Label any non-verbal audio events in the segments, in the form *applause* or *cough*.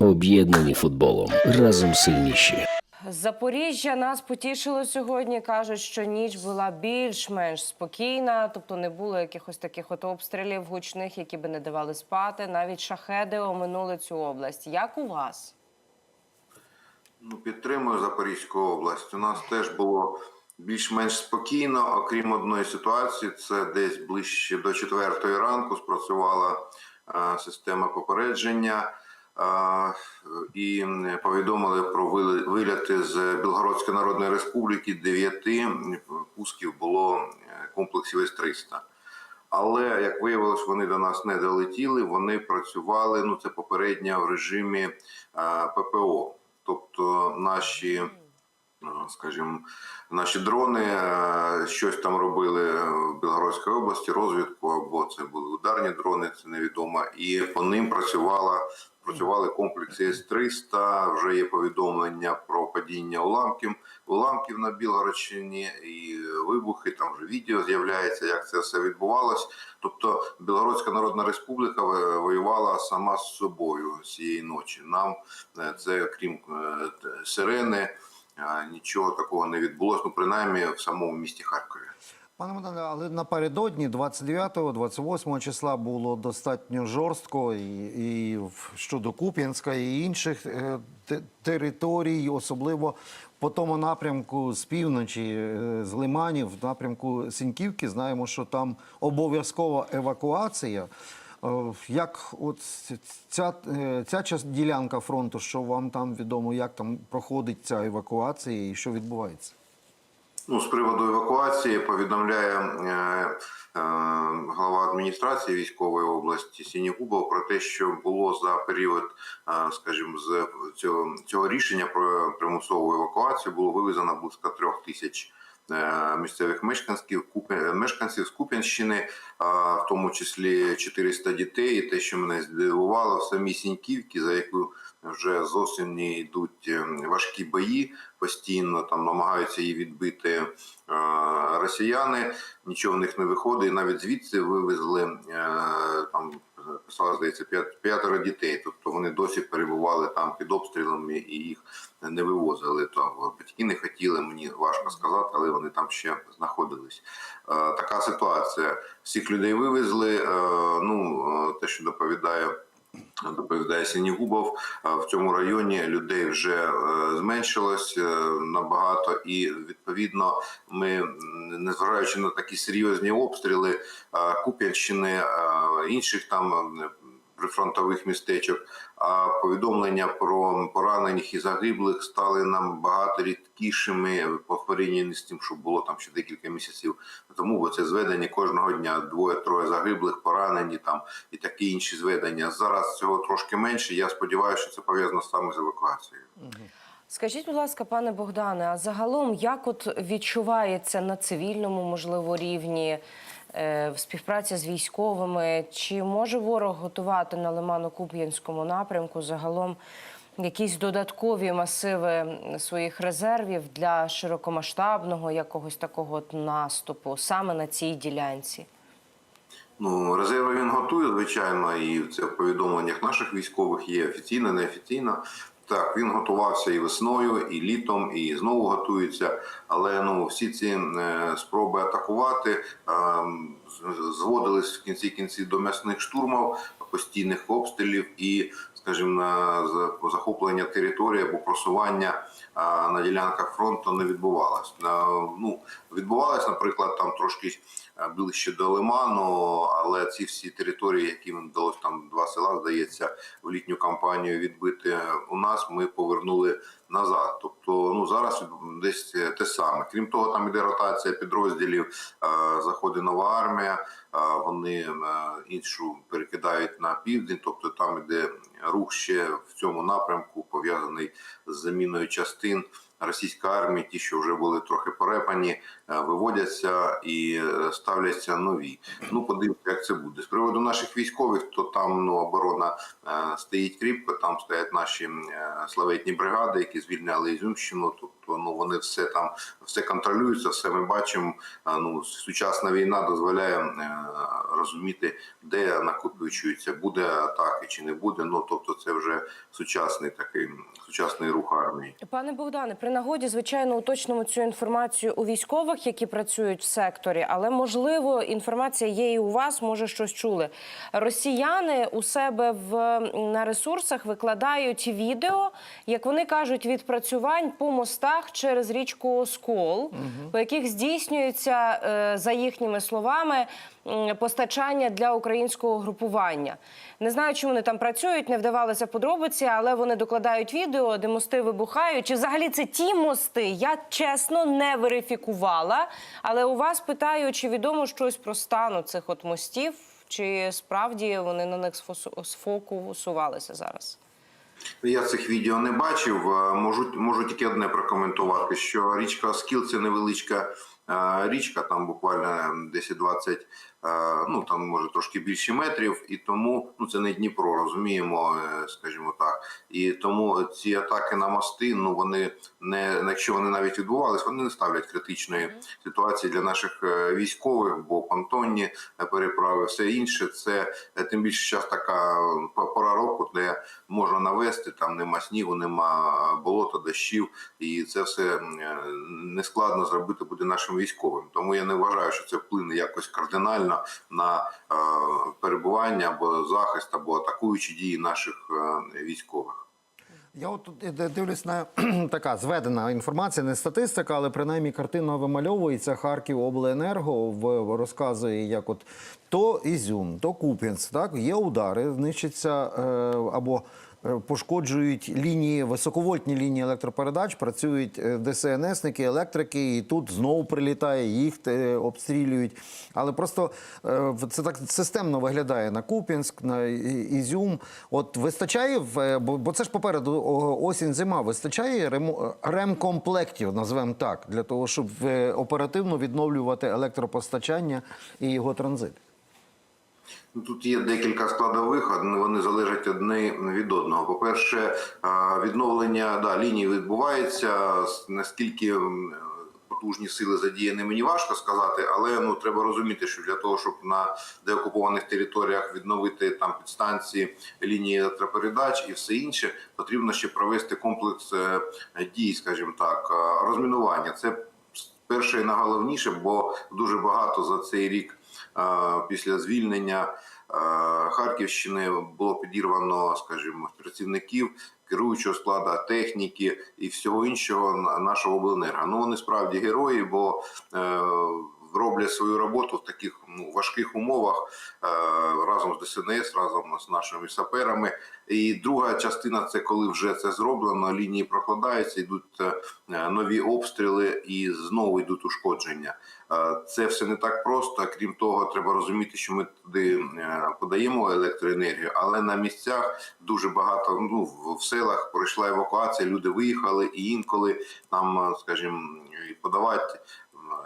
Об'єднані футболом. Разом сильніші. Запоріжжя нас потішило сьогодні. кажуть, що ніч була більш-менш спокійна, тобто не було якихось таких от обстрілів гучних, які би не давали спати. Навіть шахеди оминули цю область. Як у вас? Ну, підтримую Запорізьку область. У нас теж було більш-менш спокійно, окрім одної ситуації. Це десь ближче до четвертої ранку спрацювала е, система попередження. І повідомили про виляти з Білгородської Народної Республіки. Дев'яти пусків було комплексів С-300. Але як виявилось, вони до нас не долетіли. Вони працювали. Ну це попередньо в режимі ППО. Тобто наші, скажімо, наші дрони щось там робили в Білгородській області, розвідку, або це були ударні дрони, це невідомо. І по ним працювала. Працювали комплекси С-300, вже є повідомлення про падіння уламків, уламків на Білгородщині і вибухи, там вже відео з'являється, як це все відбувалось. Тобто Білгородська Народна Республіка воювала сама з собою цієї ночі. Нам е, це крім е, сирени, е, нічого такого не відбулося, ну принаймні в самому місті Харкові. Пане Богдане, але напередодні 29-28 числа було достатньо жорстко і, і щодо Куп'янська і інших е, територій, особливо по тому напрямку з півночі, е, з Лиманів, в напрямку Сіньківки. Знаємо, що там обов'язкова евакуація. Е, Як от ця, е, ця час- ділянка фронту, що вам там відомо, як там проходить ця евакуація і що відбувається? Ну, з приводу евакуації повідомляє е, е, глава адміністрації військової області Сінігубов про те, що було за період, е, скажімо, з цього, цього рішення про примусову евакуацію було вивезено близько трьох тисяч. Е, Місцевих мешканців мешканців з Куп'янщини, а, в тому числі 400 дітей. І те, що мене здивувало, в самій Сіньківці, за яку вже з осені йдуть е, важкі бої, постійно там намагаються її відбити е, росіяни. Нічого в них не виходить. І навіть звідси вивезли е, там. Писала, здається, п'ят- п'ятеро дітей, тобто вони досі перебували там під обстрілами і їх не вивозили. То батьки не хотіли, мені важко сказати, але вони там ще знаходились. Е, Така ситуація. Всіх людей вивезли. Е, Ну, е, те, що доповідає доповідає Сінігубов, в цьому районі людей вже е, зменшилось е, набагато, і відповідно ми, незважаючи на такі серйозні обстріли е, Куп'янщини, інших там прифронтових містечок, а повідомлення про поранених і загиблих стали нам багато рідкішими по порівнянні з тим, що було там ще декілька місяців тому, бо це зведення кожного дня двоє-троє загиблих, поранені там і такі інші зведення. Зараз цього трошки менше. Я сподіваюся, що це пов'язано саме з евакуацією. Скажіть, будь ласка, пане Богдане, а загалом як от відчувається на цивільному, можливо, рівні е, в співпраці з військовими? Чи може ворог готувати на Лимано-Куп'янському напрямку загалом якісь додаткові масиви своїх резервів для широкомасштабного якогось такого наступу саме на цій ділянці? Ну, резерви він готує, звичайно, і це в повідомленнях наших військових є офіційно, неофіційно. Так, він готувався і весною, і літом, і знову готується. Але ну всі ці е, спроби атакувати е, зводились в кінці кінці до м'ясних штурмів, постійних обстрілів і, скажімо, на захоплення території або просування на ділянках фронту не відбувалось. Ну, відбувалось, наприклад, там трошки ближче до Лиману, але ці всі території, які їм вдалося там два села, здається, в літню кампанію відбити у нас, ми повернули назад. Тобто, ну зараз десь те саме. Крім того, там іде ротація підрозділів, заходить нова армія. Вони іншу перекидають на південь, тобто там іде рух ще в цьому напрямку, пов'язаний з заміною частин російської армії, ті, що вже були трохи порепані, е, виводяться і е, ставляться нові. Ну, подивимося, як це буде. З приводу наших військових, то там ну, оборона е, стоїть кріпко, там стоять наші славетні бригади, які звільняли Ізюмщину. Тобто, ну вони все там все контролюються, все ми бачимо. Ну, сучасна війна дозволяє розуміти, де накопичується, буде атаки чи не буде. Ну тобто, це вже сучасний такий сучасний рух армії. Пане Богдане, при нагоді, звичайно, уточнимо цю інформацію у військових, які працюють в секторі, але можливо інформація є і у вас, може щось чули. Росіяни у себе в на ресурсах викладають відео, як вони кажуть, відпрацювань по мостах через річку Оскол, по яких здійснюється е, за їхніми словами постачання для українського групування. Не знаю, чому вони там працюють, не вдавалися подробиці, але вони докладають відео, де мости вибухають. Чи взагалі це ті мости? Я чесно не верифікувала. Але у вас питаю, чи відомо щось про стан цих от мостів, чи справді вони на них сфокусувалися зараз? Я цих відео не бачив. Е, Можу, можу тільки одне прокоментувати: що річка Оскіл це невеличка е, річка, там буквально 10-20, е, ну там може трошки більше метрів, і тому ну це не Дніпро, розуміємо, е, скажімо так. І тому ці атаки на мости, ну вони не якщо вони навіть відбувались, вони не ставлять критичної ситуації для наших е, військових, бо понтонні е, переправи, все інше, це е, тим більше зараз така е, пора року, де можна навести, там нема снігу, нема болота, дощів, і це все е, нескладно зробити буде нашим військовим. Тому я не вважаю, що це вплине якось кардинально на е, перебування або захист, або атакуючі дії наших е, військових. Я от дивлюсь на *clears throat* така зведена інформація, не статистика, але принаймні картина вимальовується. Харків обленерго в розказує, як от то Ізюм, то Куп'янськ, так є удари, знищиться е, або пошкоджують лінії, високовольтні лінії електропередач, працюють е, ДСНСники, електрики, і тут знову прилітає, їх е, обстрілюють. Але просто е, це так системно виглядає на Куп'янськ, на Ізюм. От вистачає, е, бо, це ж попереду осінь, зима, вистачає ремкомплектів, назвемо так, для того, щоб е, оперативно відновлювати електропостачання і його транзит. Ну, Тут є декілька складових, вони залежать одне від одного. По-перше, відновлення да, лінії відбувається. Наскільки потужні сили задіяні, мені важко сказати, але ну треба розуміти, що для того, щоб на деокупованих територіях відновити там підстанції, лінії електропередач і все інше, потрібно ще провести комплекс е, дій, скажімо так, розмінування. Це перше і найголовніше, бо дуже багато за цей рік після звільнення Харківщини було підірвано, скажімо, працівників керуючого складу, техніки і всього іншого на- нашого обленерго. Ну вони справді герої, бо е, роблять свою роботу в таких ну, важких умовах е, разом з ДСНС, разом з нашими саперами. І друга частина це коли вже це зроблено, лінії прокладаються, йдуть е, нові обстріли і знову йдуть ушкодження. Е, Це все не так просто. Крім того, треба розуміти, що ми туди подаємо електроенергію, але на місцях дуже багато ну в- селах пройшла евакуація. Люди виїхали, і інколи там, скажімо, подавати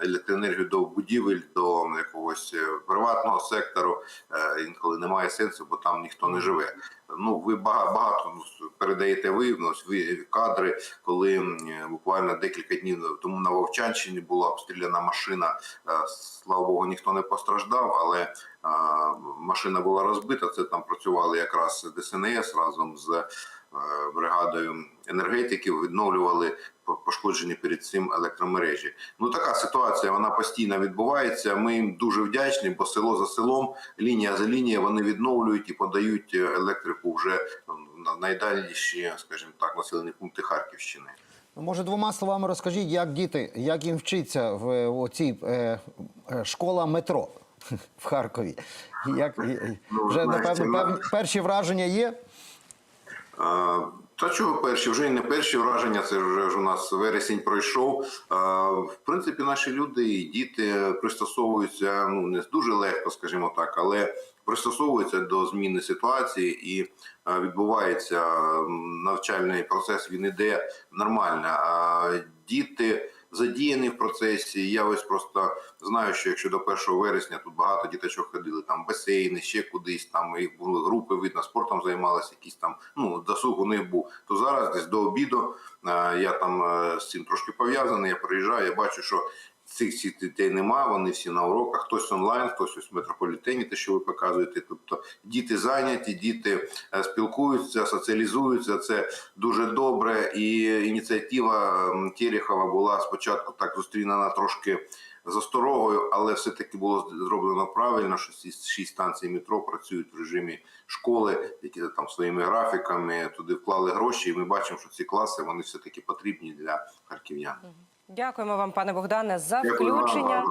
електроенергію до будівель, до якогось е, приватного сектору е, інколи немає сенсу, бо там ніхто не живе. Ну ви багато ну, передаєте ви, ну, ви кадри, коли буквально декілька днів тому на Вовчанщині була обстріляна машина. Е, Слава Богу, ніхто не постраждав, але машина була розбита. Це там працювали якраз ДСНС разом з бригадою енергетиків, відновлювали пошкоджені перед цим електромережі. Ну така ситуація вона постійно відбувається. Ми їм дуже вдячні, бо село за селом, лінія за лінією вони відновлюють і подають е, електрику вже на найдальніші, скажімо так, населені пункти Харківщини. Ну, Може, двома словами розкажіть, як діти, як їм вчиться в оцій е, е, школа метро *laughs* в Харкові? Як, Ну, вже, знаєте, напевно, на- певні, перші враження є? Та чого перші? Вже і не перші враження. Це вже ж у нас вересень пройшов. В принципі, наші люди і діти пристосовуються ну не дуже легко, скажімо так, але пристосовуються до зміни ситуації і відбувається навчальний процес. Він іде нормально. Діти задіяні в процесі. Я ось просто знаю, що якщо до 1 вересня тут багато діточок ходили, там басейни, ще кудись, там їх були групи, видно, спортом займалися, якісь там ну досуг у них був. То зараз десь до обіду е, я там е, з цим трошки пов'язаний. Я приїжджаю, я бачу, що цих всіх дітей нема, вони всі на уроках, хтось онлайн, хтось ось в метрополітені, те, що ви показуєте. Тобто діти зайняті, діти е, спілкуються, соціалізуються. Це дуже добре. І ініціатива Терехова була спочатку так зустрінена трошки з осторогою, але все-таки було зроблено правильно, що шість станцій метро працюють в режимі школи, які там своїми графіками туди вклали гроші. І ми бачимо, що ці класи вони все-таки потрібні для харків'ян. Дякуємо вам, пане Богдане, за включення.